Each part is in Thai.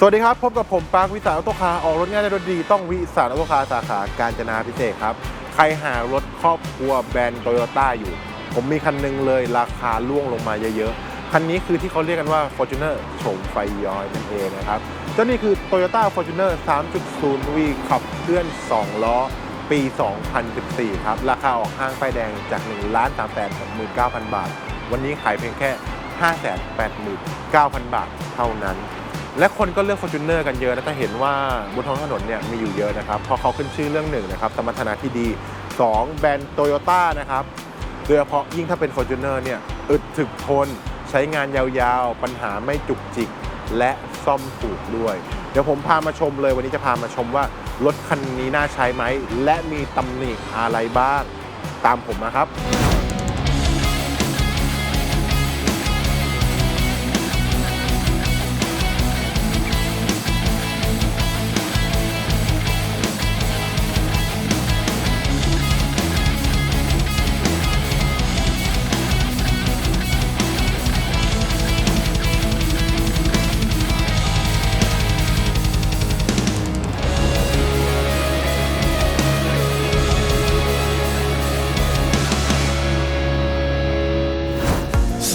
สวัสดีครับ พบกับผมปาร์ควิสารออโตคาออกรถง่ายได้รถดีต้องวิสารออโตคาสาขาการจนาพิเศษครับ ใครหารถครอบครัวแบรนด์โตโยต้าอยู่ ผมมีคันหนึงเลยราคาล่วงลงมาเยอะๆ คันนี้คือที่เขาเรียกกันว่า Fortuner โฉมไฟย้อยนั่นเองนะครับเจ้านี่คือ Toyota Fortuner 3.0 V ขับเคลื่อน 2 ล้อ ปี 2014 ครับ ราคาออกห้างไฟแดงจาก1ล้าน3 6 9 0 0 บาท วันนี้ขายเพียงแค่ 589,000 บาทเท่านั้น และคนก็เลือก Fortuner กันเยอะนะแต่เห็นว่าบนท้องถนนเนี่ยมีอยู่เยอะนะครับเพราะเขาขึ้นชื่อเรื่องหนึ่งนะครับสมรรถนะที่ดี 2 แบรนด์โตโยต้านะครับโดยเฉพาะยิ่งถ้าเป็น Fortuner เนี่ยอึดถึกทน ใช้งานยาวๆ ปัญหาไม่จุกจิก และซ่อมถูกด้วย เดี๋ยวผมพามาชมเลยวันนี้จะพามาชมว่า รถคันนี้น่าใช้ไหม และมีตำหนิอะไรบ้าง ตามผมนะครับ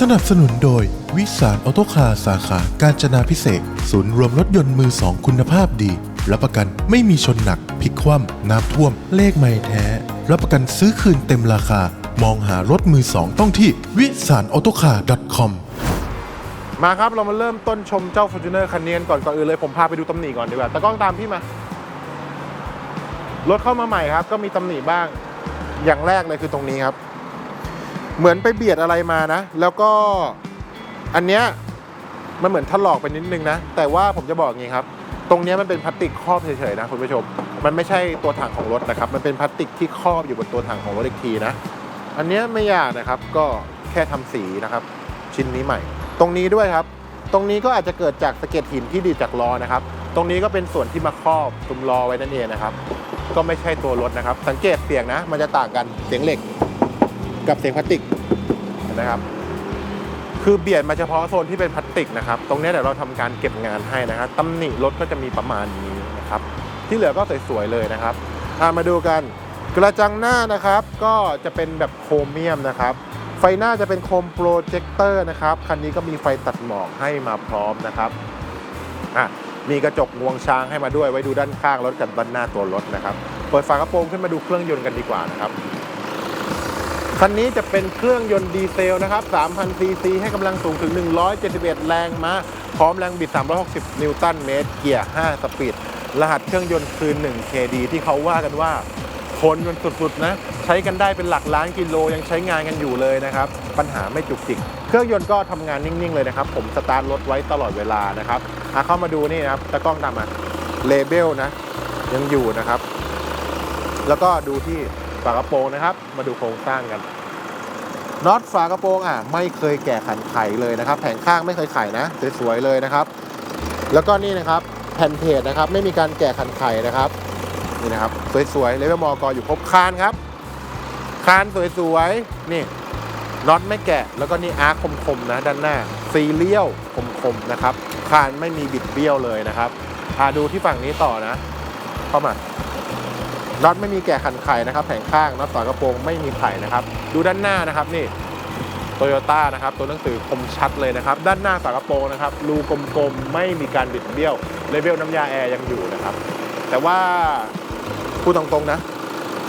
สนับสนุนโดย วิสารออโตคาสาขาการจนาพิเศษ ศูนย์รวมรถยนต์มือสองคุณภาพดี รับประกันไม่มีชนหนักพลิกคว่ำน้ำท่วม เลขไม่แท้ รับประกันซื้อคืนเต็มราคา มองหารถมือสองต้องที่วิสารออโตคาร์ .com มาครับเรามาเริ่มต้นชมเจ้า Fortuner คันนี้กันก่อนก่อนอื่นเลยผมพาไปดูตำหนิก่อนดีกว่าแต่กล้องตามพี่มารถเข้ามาใหม่ครับ ก็มีตำหนิบ้างอย่างแรกเลยคือตรงนี้ครับ เหมือนไปเบียดอะไรมานะ แล้วก็อันเนี้ยมันเหมือนถลอกไปนิดนึงนะ แต่ว่าผมจะบอกอย่างนี้ครับ ตรงเนี้ยมันเป็นพลาสติกครอบเฉยๆนะคุณผู้ชม มันไม่ใช่ตัวถังของรถนะครับ มันเป็นพลาสติกที่ครอบอยู่บนตัวถังของรถอีกทีนะ อันเนี้ยไม่ยากนะครับ ก็แค่ทำสีนะครับ ชิ้นนี้ใหม่ ตรงนี้ด้วยครับ ตรงนี้ก็อาจจะเกิดจากสะเก็ดหินที่ดีดจากล้อนะครับ ตรงนี้ก็เป็นส่วนที่มาครอบซุ้มล้อไว้นั่นเองนะครับ ก็ไม่ใช่ตัวรถนะครับ สังเกตเสียงนะ มันจะต่างกัน เสียงเหล็ก กับเสียงพลาสติกเห็นะครับ คือเบียดมาเฉพาะโซนที่เป็นพลาสติกนะครับ ตรงนี้เดี๋ยวเราทำการเก็บงานให้นะครับตำหนิรถก็จะมีประมาณนี้นะครับ ที่เหลือก็สวยๆเลยนะครับอะมาดูกันกระจังหน้านะครับก็จะเป็นแบบโครเมียมนะครับ ไฟหน้าจะเป็นโคมโปรเจคเตอร์นะครับ คันนี้ก็มีไฟตัดหมอกให้มาพร้อมนะครับอะมีกระจกงวงช้างให้มาด้วยไว้ดูด้านข้างรถกับด้านหน้าตัวรถนะครับ เปิดฝากระโปรงขึ้นมาดูเครื่องยนต์กันดีกว่านะครับ คันนี้จะเป็นเครื่องยนต์ดีเซลนะครับ 3,000 ซีซี ให้กำลังสูงถึง 171 แรงม้า พร้อมแรงบิด 360 นิวตันเมตร เกียร์ 5 สปีด รหัสเครื่องยนต์คือ 1 KD ที่เขาว่ากันว่าทนจนสุดๆนะ ใช้กันได้เป็นหลักล้านกิโลยังใช้งานกันอยู่เลยนะครับ ปัญหาไม่จุกจิก เครื่องยนต์ก็ทำงานนิ่งๆเลยนะครับ ผมสตาร์ทรถไว้ตลอดเวลานะครับอะเข้ามาดูนี่นะครับตะกล้องตามมาเลเบลนะ ยังอยู่นะครับ แล้วก็ดูที่ฝากระโปรงนะครับ มาดูโครงสร้างกัน น็อตฝากระโปรงอะไม่เคยแกะขันไขเลยนะครับ แผงข้างไม่เคยไขนะสวยๆเลยนะครับ แล้วก็นี่นะครับแผ่นเพจนะครับ ไม่มีการแกะขันไขนะครับนี่นะครับสวยๆเลเวลมอกอยู่ครบคานครับ คานสวยๆนี่น็อตไม่แกะ แล้วก็นี่อาร์คคมๆนะด้านหน้าซีเรียลคมๆนะครับ คานไม่มีบิดเบี้ยวเลยนะครับพาดูที่ฝั่งนี้ต่อนะ เข้ามา น็อตไม่มีแกะขันไข่นะครับแผงข้างน็อตฝากระโปรงไม่มีไข่นะครับดูด้านหน้านะครับนี่โตโยต้านะครับตัวหนังสือคมชัดเลยนะครับ ด้านหน้าฝากระโปรงนะครับรูกลมๆไม่มีการบิดเบี้ยวเลเวลน้ำยาแอร์ยังอยู่นะครับ แต่ว่าพูดตรงๆนะ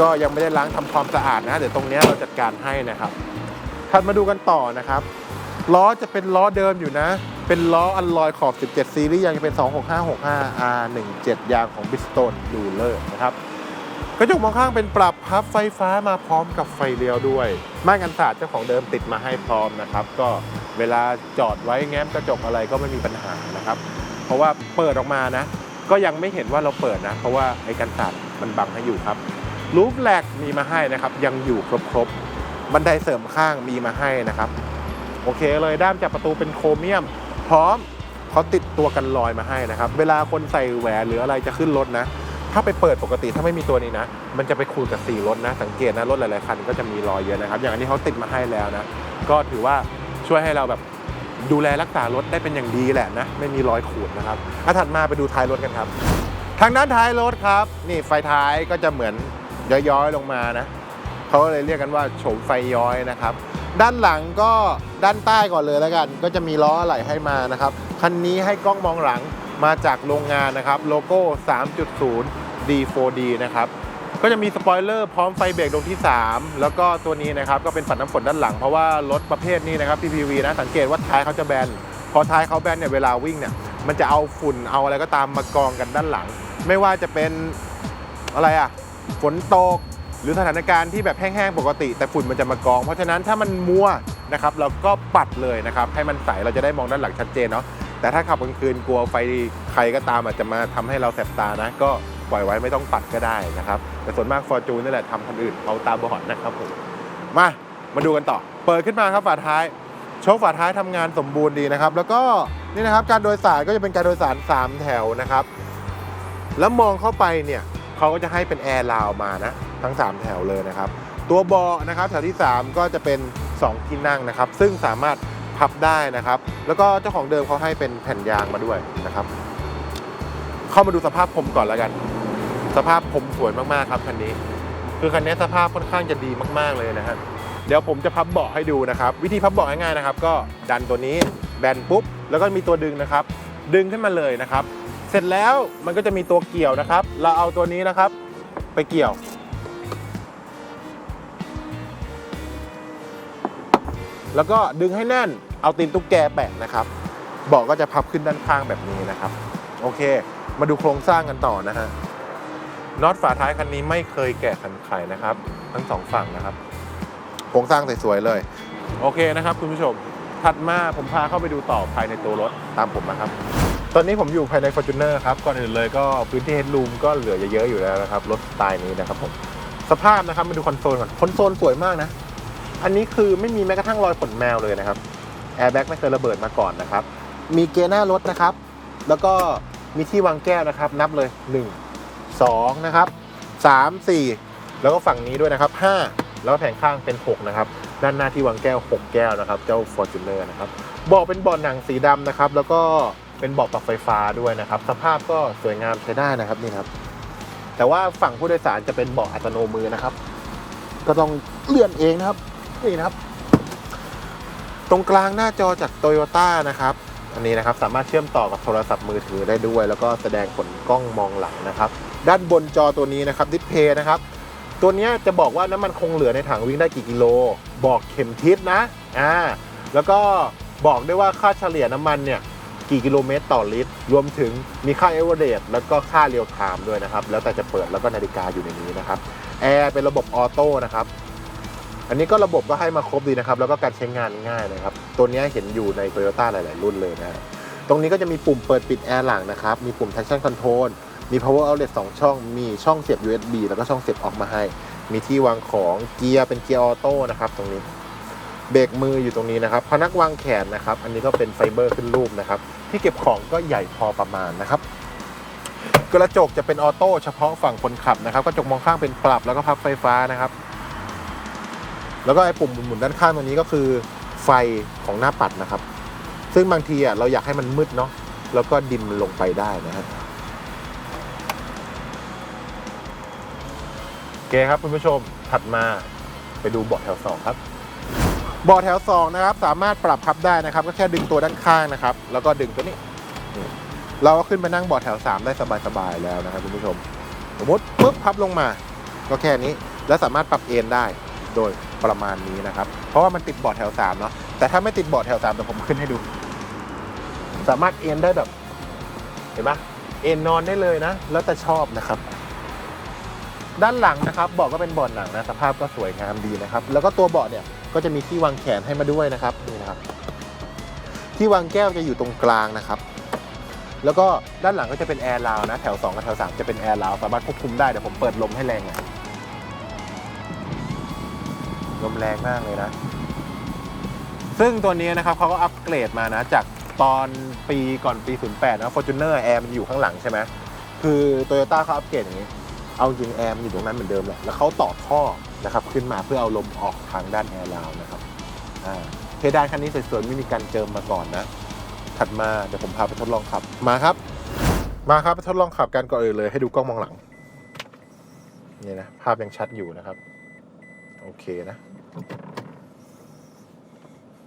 ก็ยังไม่ได้ล้างทำความสะอาดนะเดี๋ยวตรงนี้เราจัดการให้นะครับถัดมาดูกันต่อนะครับล้อจะเป็นล้อเดิมอยู่นะ เป็นล้ออัลลอยขอบ 17 ซีรีส์ยังเป็น 26565 R17 ยางของ Bridgestone Ruler นะครับ กระจกมองข้างเป็นปรับพับไฟฟ้ามาพร้อมกับไฟเลี้ยวด้วยม่านกันศาสตร์เจ้าของเดิมติดมาให้พร้อมนะครับ ก็เวลาจอดไว้แง้มกระจกอะไรก็ไม่มีปัญหานะครับ เพราะว่าเปิดออกมานะ ก็ยังไม่เห็นว่าเราเปิดนะ เพราะว่าไอ้กันศาสตร์มันบังให้อยู่ครับรูฟแลกมีมาให้นะครับ ยังอยู่ครบๆบันไดเสริมข้างมีมาให้นะครับ โอเคเลยด้ามจับประตูเป็นโครเมียม พร้อมเขาติดตัวกันรอยมาให้นะครับ เวลาคนใส่แหวนหรืออะไรจะขึ้นรถนะ ถ้าไปเปิดปกติถ้าไม่มีตัวนี้นะ มันจะไปขูดกับสีรถนะ สังเกตนะรถหลายๆคันก็จะมีรอยเยอะนะครับ อย่างอันนี้เขาติดมาให้แล้วนะ ก็ถือว่าช่วยให้เราแบบดูแลรักษารถได้เป็นอย่างดีแหละนะ ไม่มีรอยขูดนะครับอะถัดมาไปดูท้ายรถกันครับ ทางด้านท้ายรถครับ นี่ไฟท้ายก็จะเหมือนย้อยๆลงมานะเขาก็เลยเรียกกันว่าโฉมไฟย้อยนะครับ ด้านหลังก็ด้านใต้ก่อนเลยแล้วกัน ก็จะมีล้ออะไหลให้มานะครับคันนี้ให้กล้องมองหลัง มาจากโรงงานนะครับโลโก้ 3.0 D4D นะครับก็จะมีสปอยเลอร์พร้อมไฟเบรกดวงที่ 3 แล้วก็ตัวนี้นะครับก็เป็นปัดน้ำฝนด้านหลัง เพราะว่ารถประเภทนี้นะครับ PPV นะสังเกตว่าท้ายเขาจะแบนพอท้ายเขาแบนเนี่ยเวลาวิ่งเนี่ยมันจะเอาฝุ่นเอาอะไรก็ตามมากองกันด้านหลัง ไม่ว่าจะเป็นอะไรอะฝนตกหรือสถานการณ์ที่แบบแห้งๆปกติ แต่ฝุ่นมันจะมากอง เพราะฉะนั้นถ้ามันมัวนะครับเราก็ปัดเลยนะครับให้มันใสเราจะได้มองด้านหลังชัดเจนเนาะ แต่ถ้าขับกลางคืนกลัวไฟใครก็ตามอาจจะมาทำให้เราแสบตานะ ก็ปล่อยไว้ไม่ต้องปัดก็ได้นะครับ แต่ส่วนมากฟอร์จูนนี่แหละทำคนอื่นเขาตาบอดนะครับผมมามาดูกันต่อ เปิดขึ้นมาครับฝาท้ายโชคฝาท้ายทำงานสมบูรณ์ดีนะครับ แล้วก็นี่นะครับการโดยสารก็จะเป็นการโดยสาร 3 แถวนะครับ แล้วมองเข้าไปเนี่ยเขาก็จะให้เป็นแอร์ลาวมานะทั้ง 3 แถวเลยนะครับ ตัวเบาะนะครับแถวที่ 3 ก็จะเป็น 2 ที่นั่งนะครับ ซึ่งสามารถ พับได้นะครับ แล้วก็เจ้าของเดิมเขาให้เป็นแผ่นยางมาด้วยนะครับ เข้ามาดูสภาพผมก่อนแล้วกัน สภาพผมสวยมากๆครับคันนี้ คือคันนี้สภาพค่อนข้างจะดีมากๆเลยนะฮะเดี๋ยวผมจะพับเบาะให้ดูนะครับ วิธีพับเบาะง่ายๆนะครับ ก็ดันตัวนี้แบนปุ๊บ แล้วก็มีตัวดึงนะครับ ดึงขึ้นมาเลยนะครับ เสร็จแล้วมันก็จะมีตัวเกี่ยวนะครับ เราเอาตัวนี้นะครับ ไปเกี่ยว แล้วก็ดึงให้แน่นเอาตีนตุ๊กแกแปะนะครับเบาะก็จะพับขึ้นด้านข้างแบบนี้นะครับ โอเค มาดูโครงสร้างกันต่อนะฮะน็อตฝาท้ายคันนี้ไม่เคยแกะขันไขนะครับ ทั้งสองฝั่งนะครับ โครงสร้างสวยๆเลย โอเคนะครับคุณผู้ชมถัดมาผมพาเข้าไปดูต่อภายในตัวรถตามผมนะครับ ตอนนี้ผมอยู่ภายใน Fortuner ครับ ก่อนอื่นเลยก็พื้นที่เฮดรูมก็เหลือเยอะๆอยู่แล้วนะครับ รถสไตล์นี้นะครับผม สภาพนะครับมาดูคอนโซลก่อน คอนโซลสวยมากนะ อันนี้คือไม่มีแม้กระทั่งรอยขนแมวเลยนะครับแอร์แบ็กไม่เคยระเบิดมาก่อนนะครับ มีเกียร์หน้ารถนะครับ แล้วก็มีที่วางแก้วนะครับ นับเลย 1 2 นะครับ 3 4 แล้วก็ฝั่งนี้ด้วยนะครับ 5 แล้วแผงข้างเป็น 6 นะครับ ด้านหน้าที่วางแก้ว 6 แก้วนะครับ เจ้า Fortuner นะครับเบาะเป็นเบาะหนังสีดำนะครับ แล้วก็เป็นเบาะปรับไฟฟ้าด้วยนะครับ สภาพก็สวยงามใช้ได้นะครับนี่ครับ แต่ว่าฝั่งผู้โดยสารจะเป็นเบาะอัตโนมือนะครับ ก็ต้องเลื่อนเองนะครับ นี่นะครับ ตรงกลางหน้าจอจากโตโยต้านะครับอันนี้นะครับสามารถเชื่อมต่อกับโทรศัพท์มือถือได้ด้วย แล้วก็แสดงผลกล้องมองหลังนะครับ ด้านบนจอตัวนี้นะครับดิสเพย์นะครับ ตัวนี้จะบอกว่าน้ำมันคงเหลือในถังวิ่งได้กี่กิโล บอกเข็มทิศนะอ่าแล้วก็บอกได้ว่าค่าเฉลี่ยน้ำมันเนี่ยกี่กิโลเมตรต่อลิตร รวมถึงมีค่าเอเวอเรสแล้วก็ค่าเรียลไทม์ด้วยนะครับ แล้วแต่จะเปิดแล้วก็นาฬิกาอยู่ในนี้นะครับ แอร์เป็นระบบออโต้นะครับ อันนี้ก็ระบบก็ให้มาครบดีนะครับ แล้วก็การใช้งานง่ายนะครับ ตัวนี้เห็นอยู่ใน t o y ยต้หลาย ๆ รุ่นเลยนะฮะตรงนี้ก็จะมีปุ่มเปิดปิดแอร์หลังนะครับ มีปุ่ม traction control มี power outlet 2 ช่อง มีช่องเสียบ USB แล้วก็ช่องเสียบออกมาให้ มีที่วางของเกียร์เป็นเกียร์ออโต้นะครับตรงนี้ เบรกมืออยู่ตรงนี้นะครับ พนักวางแขนนะครับ อันนี้ก็เป็นไฟเบอร์ขึ้นรูปนะครับ ที่เก็บของก็ใหญ่พอประมาณนะครับกระจกจะเป็นออโต้เฉพาะฝั่งคนขับนะครับ กระจกมองข้างเป็นปรับแล้วก็พับไฟฟ้านะครับ แล้วก็ไอ้ปุ่มหมุนด้านข้างตรงนี้ก็คือไฟของหน้าปัดนะครับ ซึ่งบางทีอะเราอยากให้มันมืดเนาะแล้วก็ดินมันลงไปได้นะฮะโอเคครับคุณผู้ชมถัดมาไปดูเบาะแถวสองครับเบาะแถวสองนะครับสามารถปรับพับได้นะครับ ก็แค่ดึงตัวด้านข้างนะครับ แล้วก็ดึงตัวนี้ เราก็ขึ้นไปนั่งเบาะแถวสามได้สบายๆแล้วนะครับคุณผู้ชมสมมติปุ๊บพับลงมา ก็แค่นี้ แล้วสามารถปรับเอนได้โดย ประมาณนี้นะครับ เพราะว่ามันติดเบาะแถว3เนาะแต่ถ้าไม่ติดเบาะแถว3เดี๋ยวผมขึ้นให้ดู สามารถเอ็นได้แบบ เห็นปะเอ็นนอนได้เลยนะ แล้วแต่ชอบนะครับ ด้านหลังนะครับเบาะก็เป็นเบาะหนังนะสภาพก็สวยงามดีนะครับ แล้วก็ตัวเบาะเนี่ยก็จะมีที่วางแขนให้มาด้วยนะครับนี่นะครับ ที่วางแก้วจะอยู่ตรงกลางนะครับแล้วก็ด้านหลังก็จะเป็นแอร์ราวนะ แถว 2 กับแถว 3 จะเป็นแอร์ราวสามารถควบคุมได้ เดี๋ยวผมเปิดลมให้แรงหน่อย ลมแรงมากเลยนะ ซึ่งตัวนี้นะครับเขาก็อัปเกรดมานะ จากตอนปีก่อนปี 08 นะ Fortuner แอร์มันอยู่ข้างหลังใช่ไหมคือ Toyota เขาอัปเกรดอย่างนี้ เอาจริงแอร์มันอยู่ตรงนั้นเหมือนเดิมแหละแล้วเขาต่อท่อนะครับขึ้นมาเพื่อเอาลมออกทางด้านแอร์ราวนะครับอ่าดานคันนี้สวยๆไม่มีการเจิมมาก่อนนะ ถัดมาเดี๋ยวผมพาไปทดลองขับมาครับ มาครับไปทดลองขับกันก่อนอื่นเลย ให้ดูกล้องมองหลังนี่นะภาพยังชัดอยู่นะครับ โอเคนะ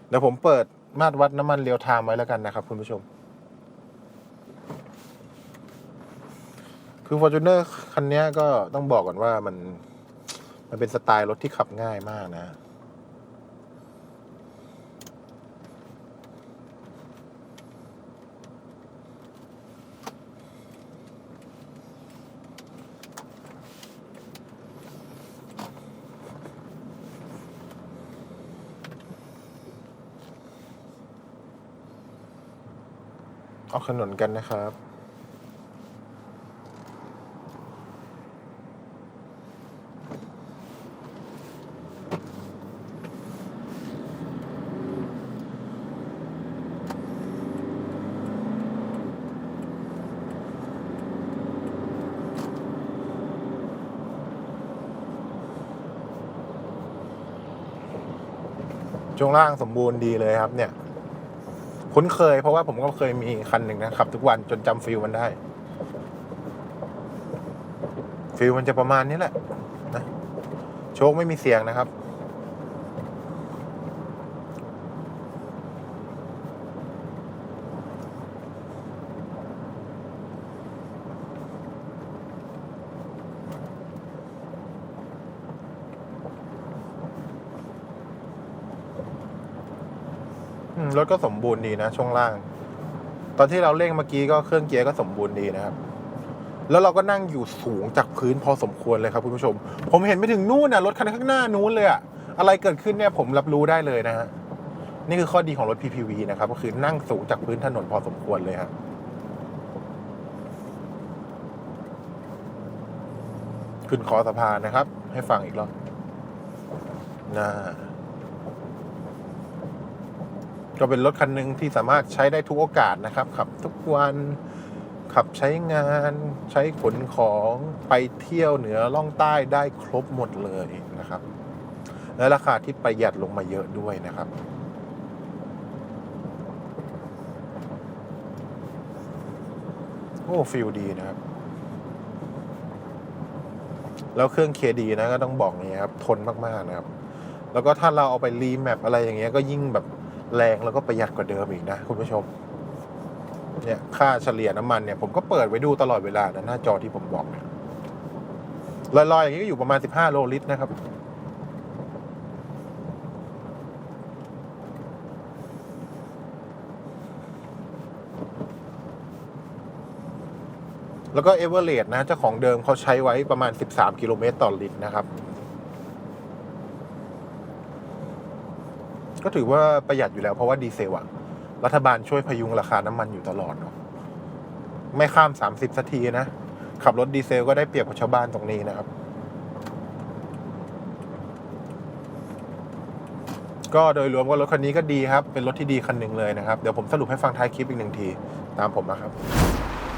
เดี๋ยวผมเปิดมาตรวัดน้ำมันเรียวไทม์ไว้แล้วกันนะครับ คุณผู้ชม คือ Fortuner คันนี้ก็ต้องบอกก่อนว่ามัน มันเป็นสไตล์รถที่ขับง่ายมากนะ ออกถนนกันนะครับ ช่วงล่างสมบูรณ์ดีเลยครับเนี่ย คุ้นเคย เพราะว่าผมก็เคยมีคันหนึ่งนะขับทุกวันจนจำฟิลมันได้ ฟิลมันจะประมาณนี้แหละนะโชคไม่มีเสียงนะครับ รถก็สมบูรณ์ดีนะช่วงล่าง ตอนที่เราเร่งเมื่อกี้ก็เครื่องเกียร์ก็สมบูรณ์ดีนะครับ แล้วเราก็นั่งอยู่สูงจากพื้นพอสมควรเลยครับคุณผู้ชม ผมเห็นไปถึงนู่นนะรถคันข้างหน้านู้นเลยอะอะไรเกิดขึ้นเนี่ยผมรับรู้ได้เลยนะฮะนี่คือข้อดีของรถ PPV นะครับ ก็คือนั่งสูงจากพื้นถนนพอสมควรเลยครับขึ้นคอสะพานนะครับ ให้ฟังอีกรอบนะ ก็เป็นรถคันหนึ่งที่สามารถใช้ได้ทุกโอกาสนะครับ ขับทุกวันขับใช้งานใช้ขนของไปเที่ยวเหนือล่องใต้ได้ครบหมดเลยนะครับ และราคาที่ประหยัดลงมาเยอะด้วยนะครับโอ้ฟิลดีนะครับ แล้วเครื่องเคดีนะก็ต้องบอกนี้ครับ ทนมาก ๆ นะครับ แล้วก็ถ้าเราเอาไปรีแมปอะไรอย่างเงี้ยก็ยิ่งแบบ แรงแล้วก็ประหยัดกว่าเดิมอีกนะคุณผู้ชมเนี่ยค่าเฉลี่ยน้ำมันเนี่ยผมก็เปิดไว้ดูตลอดเวลานะหน้าจอที่ผมบอกเนี่ยลอยๆอย่างนี้ก็อยู่ประมาณ 15 โลลิตรนะครับ แล้วก็เอเวอร์เรนะเจ้าของเดิมเขาใช้ไว้ประมาณ 13 กิโลเมตรต่อลิตรนะครับ ก็ถือว่าประหยัดอยู่แล้วเพราะว่าดีเซลอะรัฐบาลช่วยพยุงราคาน้ำมันอยู่ตลอดเนาะไม่ข้าม30สักทีนะ ขับรถดีเซลก็ได้เปรียบกว่าชาวบ้านตรงนี้นะครับ ก็โดยรวมก็รถคันนี้ก็ดีครับ เป็นรถที่ดีคันหนึ่งเลยนะครับ เดี๋ยวผมสรุปให้ฟังท้ายคลิปอีกหนึ่งที ตามผมนะครับ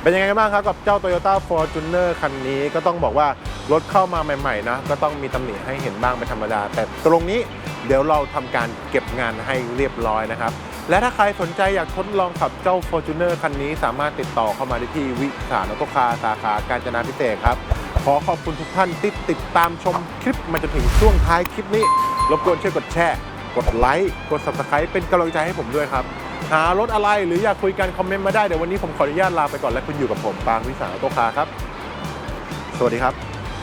เป็นยังไงบ้างครับกับเจ้า Toyota Fortuner คันนี้ก็ต้องบอกว่ารถเข้ามาใหม่ๆนะ ก็ต้องมีตำหนิให้เห็นบ้างเป็นธรรมดา แต่ตรงนี้ เดี๋ยวเราทำการเก็บงานให้เรียบร้อยนะครับ และถ้าใครสนใจอยากทดลองขับเจ้า Fortuner คันนี้สามารถติดต่อเข้ามาได้ที่วิสานอโตคาสาขาการจนาพิเศษครับ ขอขอบคุณทุกท่านที่ติดตามชมคลิปมาจนถึงช่วงท้ายคลิปนี้ รบกวนช่วยกดแชร์ กดไลค์ กด subscribe เป็นกำลังใจให้ผมด้วยครับ หารถอะไรหรืออยากคุยกันคอมเมนต์มาได้ เดี๋ยววันนี้ผมขออนุญาตลาไปก่อนและคุณอยู่กับผมปางวิสาออโตคาครับ สวัสดีครับ